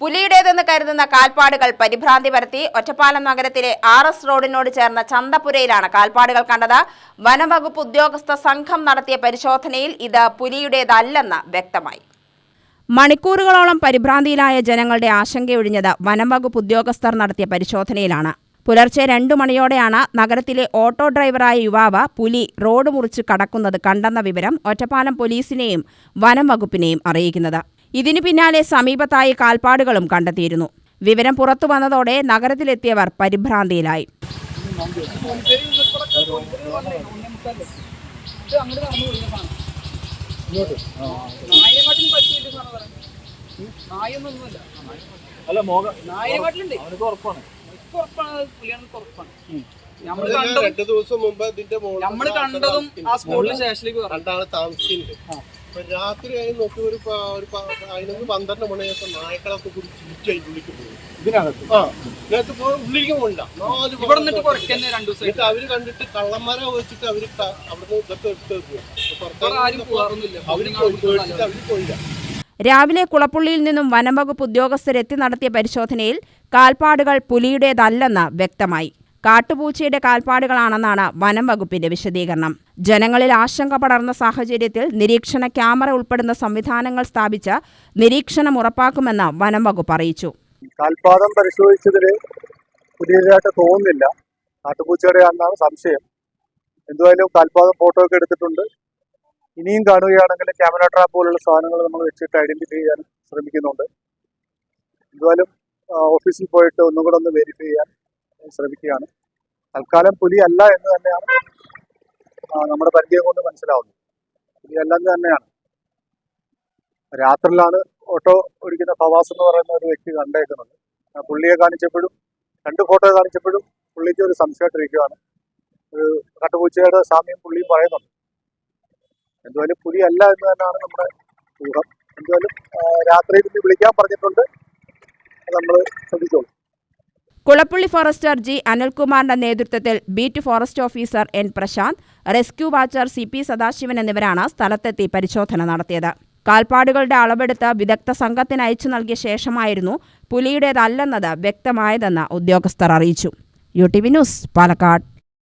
പുലിയുടേതെന്ന് കരുതുന്ന കാൽപ്പാടുകൾ പരിഭ്രാന്തി പരത്തി. ഒറ്റപ്പാലം നഗരത്തിലെ ആർ എസ് റോഡിനോട് ചേർന്ന ചന്തപുരയിലാണ് കാൽപ്പാടുകൾ കണ്ടത്. വനംവകുപ്പ് ഉദ്യോഗസ്ഥ സംഘം നടത്തിയ പരിശോധനയിൽ ഇത് പുലിയുടേതല്ലെന്ന് വ്യക്തമായി. മണിക്കൂറുകളോളം പരിഭ്രാന്തിയിലായ ജനങ്ങളുടെ ആശങ്കയൊഴിഞ്ഞത് വനംവകുപ്പ് ഉദ്യോഗസ്ഥർ നടത്തിയ പരിശോധനയിലാണ്. പുലർച്ചെ രണ്ടു മണിയോടെയാണ് നഗരത്തിലെ ഓട്ടോ ഡ്രൈവറായ യുവാവ് പുലി റോഡ് മുറിച്ച് കടക്കുന്നത് കണ്ടെന്ന വിവരം ഒറ്റപ്പാലം പോലീസിനെയും വനംവകുപ്പിനെയും അറിയിക്കുന്നത്. ഇതിനു പിന്നാലെ സമീപത്തായി കാൽപ്പാടുകളും കണ്ടെത്തിയിരുന്നു. വിവരം പുറത്തു വന്നതോടെ നഗരത്തിലെത്തിയവർ പരിഭ്രാന്തിയിലായി. അല്ല ഉറപ്പാണ്. രണ്ട് ദിവസം മുമ്പ് ഇതിന്റെ നമ്മൾ കണ്ടതും ആ സ്കൂളിന് ശേഷം രണ്ടാൾ താമസിക്കുന്നുണ്ട് രാത്രി നോക്കി ഒരു പതിനൊന്ന് പന്ത്രണ്ട് മണിയൊക്കെ നായ്ക്കളൊക്കെ കൂടി പോകും ഇതിനകത്ത്? ആ ഇതിനകത്ത് പോ ഉള്ളിലേക്ക് പോകണ്ട നാല് ഇവിടെ നിന്നിട്ട് കുറയ്ക്കന്നെ രണ്ടു ദിവസം എന്നിട്ട് അവർ കണ്ടിട്ട് കള്ളന്മാരെ വെച്ചിട്ട് അവർ ക- അവിടുന്ന് ഇതൊക്കെ എടുത്ത് വെക്കും അപ്പൊ ഇവിടെ ആരും പുറത്തേക്ക് പോകാറൊന്നുമില്ല. അവർ പോയി പേടിച്ചിട്ട് അവർ പോയില്ല. രാവിലെ കുളപ്പുള്ളിയിൽ നിന്നും വനംവകുപ്പ് ഉദ്യോഗസ്ഥരെത്തി നടത്തിയ പരിശോധനയിൽ കാൽപ്പാടുകൾ പുലിയുടേതല്ലെന്ന് വ്യക്തമായി. കാട്ടുപൂച്ചയുടെ കാൽപ്പാടുകളാണെന്നാണ് വനം വകുപ്പിന്റെ വിശദീകരണം. ജനങ്ങളിൽ ആശങ്ക പടർന്ന സാഹചര്യത്തിൽ നിരീക്ഷണ ക്യാമറ ഉൾപ്പെടുന്ന സംവിധാനങ്ങൾ സ്ഥാപിച്ച് നിരീക്ഷണം ഉറപ്പാക്കുമെന്ന് വനം വകുപ്പ് അറിയിച്ചു. കാൽപാദം പരിശോധിച്ചതിൽ പുതിയതായിട്ട് തോന്നുന്നില്ല. കാട്ടുപൂച്ചയുടെ ആണെന്നാണ് സംശയം. എന്തുവായാലും കാൽപാദം ഫോട്ടോ ഒക്കെ എടുത്തിട്ടുണ്ട്. ഇനിയും കാണുകയാണെങ്കിൽ ക്യാമറ ട്രാപ്പ് പോലുള്ള സാധനങ്ങൾ നമ്മൾ വെച്ചിട്ട് ഐഡന്റിഫൈ ചെയ്യാൻ ശ്രമിക്കുന്നുണ്ട്. എന്തുവായാലും ഓഫീസിൽ പോയിട്ട് ഒന്നും കൂടെ ഒന്ന് വെരിഫൈ ചെയ്യാൻ ശ്രമിക്കുകയാണ്. തൽക്കാലം പുലി അല്ല എന്ന് തന്നെയാണ് നമ്മുടെ പരിചയം കൊണ്ട് മനസ്സിലാവുന്നത്. പുലി അല്ലെന്ന് തന്നെയാണ്. രാത്രിയിലാണ് ഓട്ടോ ഓടിക്കുന്ന ഫവാസ് എന്ന് പറയുന്ന ഒരു വ്യക്തി കണ്ടേക്കുന്നത്. പുള്ളിയെ കാണിച്ചപ്പോഴും രണ്ട് ഫോട്ടോ കാണിച്ചപ്പോഴും പുള്ളിക്ക് ഒരു സംശയമായിട്ടിരിക്കുകയാണ് ഒരു കട്ടുപൂച്ചയുടെ സാമ്യം പുള്ളിയും പറയുന്നുണ്ട്. എന്തുവായാലും പുലി അല്ല എന്ന് തന്നെയാണ് നമ്മുടെ ഊഹം. എന്തുവായാലും രാത്രിയിൽ വിളിക്കാൻ പറഞ്ഞിട്ടുണ്ട്. നമ്മൾ ശ്രദ്ധിച്ചോളൂ. കുളപ്പുള്ളി ഫോറസ്റ്റർ ജി അനിൽകുമാറിന്റെ നേതൃത്വത്തിൽ beat forest officer N Prashanth rescue watcher C P Sadasivan എന്നിവരാണ് സ്ഥലത്തെത്തി പരിശോധന നടത്തിയത്. കാൽപ്പാടുകളുടെ അളവെടുത്ത് വിദഗ്ധ സംഘത്തിന് അയച്ചു നൽകിയ ശേഷമായിരുന്നു പുലിയുടേതല്ലെന്നത് വ്യക്തമായതെന്ന് ഉദ്യോഗസ്ഥർ അറിയിച്ചു. U T V news Palakkad.